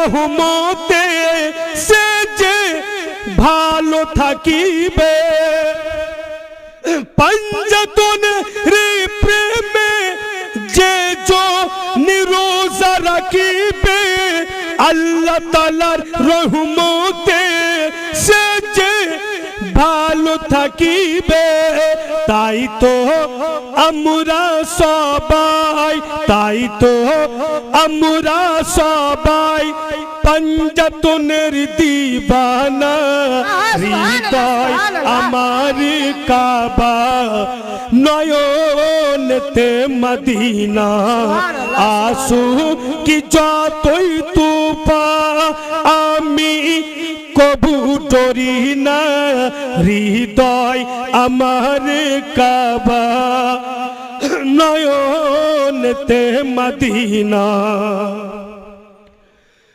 রহমতে সে যে ভালো থাকিবে। পঞ্জতন রে প্রেমে যে যো নিরোজা রাখিবে, আল্লাহ তালার রহমতে সে যে ভালো থাকিবে তাই তো আমরা সবাই তাই তো আমরা সবাই পঞ্জতনের দিবানা হৃদয় আমার কাবা নয়নতে মদিনা। আসু কি যতই আমি কবু ডরি না হৃদয় আমার কাবা। নয়নতে মদিনা।